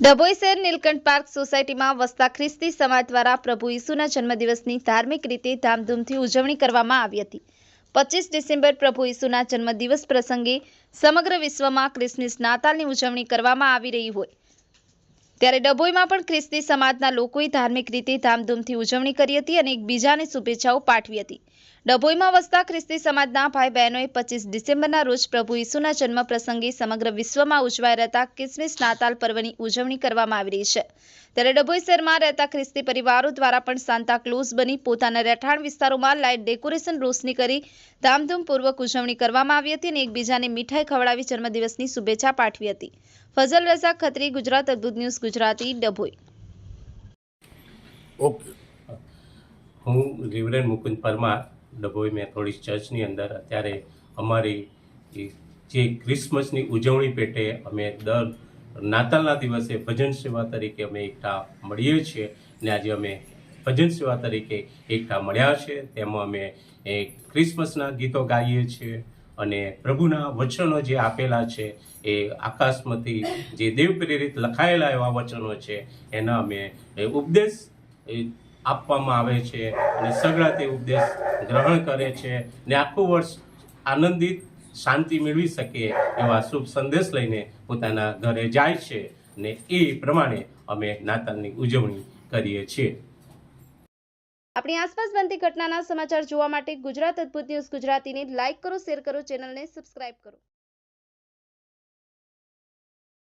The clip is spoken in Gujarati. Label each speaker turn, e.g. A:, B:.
A: ડભોઈ શહેર નીલકંઠ પાર્ક સોસાયટીમાં વસતા ખ્રિસ્તી સમાજ દ્વારા પ્રભુ ઈસુના જન્મદિવસની ધાર્મિક રીતે ધામધૂમથી ઉજવણી કરવામાં આવી હતી. પચીસ ડિસેમ્બર પ્રભુ ઈસુના જન્મદિવસ પ્રસંગે સમગ્ર વિશ્વમાં ક્રિસમસ નાતાલની ઉજવણી કરવામાં આવી રહી હોય. ત્યારે ડભોઈમાં પણ ખ્રિસ્તી સમાજના લોકોએ ધાર્મિક રીતે ધામધૂમથી ઉજવણી કરી હતી અને એકબીજાને શુભેચ્છાઓ પાઠવી હતી. ડભોઈમાં વસતા ખ્રિસ્તી સમાજના ભાઈ બહેનોએ પચીસ ડિસેમ્બરના રોજ પ્રભુ ઈસુના જન્મ પ્રસંગે સમગ્ર વિશ્વમાં ઉજવાઈ રહેતા ક્રિસમસ નાતાલ પર્વની ઉજવણી કરવામાં આવી રહી છે. ત્યારે ડભોઈ શહેરમાં રહેતા ખ્રિસ્તી પરિવારો દ્વારા પણ ક્લોઝ બની પોતાના રહેઠાણ વિસ્તારોમાં લાઇટ ડેકોરેશન રોશની કરી ધામધૂમપૂર્વક ઉજવણી કરવામાં આવી હતી અને એકબીજાને મીઠાઈ ખવડાવી જન્મદિવસની શુભેચ્છા પાઠવી હતી. ફઝલ રઝા ખત્રી, ગુજરાત, અદ્ભુત ન્યૂઝ, ગુજરાતી, ડભોઈ.
B: ઓકે.
C: હું રિવરેન મુકુંદ પરમાર, ડભોઈ મેથોડિસ્ટ ચર્ચની અંદર અત્યારે અમારી જે ક્રિસમસની ઉજવણી પેટે અમે દર નાતાલના દિવસે ભજન સેવા તરીકે અમે એકઠા મળીએ છીએ ને આજે અમે ભજન સેવા તરીકે એકઠા મળ્યા છે. તેમાં અમે એ ક્રિસમસના ગીતો ગાઈએ છીએ અને પ્રભુના વચનો જે આપેલા છે એ આકાશમાંથી જે દેવ પ્રેરિત લખાયેલા એવા વચનો છે એના અમે ઉપદેશ આપવામાં આવે છે અને સગળા તે ઉપદેશ ગ્રહણ કરે છે ને આખું વર્ષ આનંદિત શાંતિ મેળવી શકે એવા શુભ સંદેશ લઈને પોતાના ઘરે જાય છે ને એ પ્રમાણે અમે નાતાલની ઉજવણી કરીએ છીએ.
A: આપણી આસપાસ બનતી ઘટનાના સમાચાર જોવા માટે ગુજરાત અદ્ભુત ન્યૂઝ ગુજરાતીને લાઇક કરો, શેર કરો, ચેનલને સબસ્ક્રાઇબ કરો.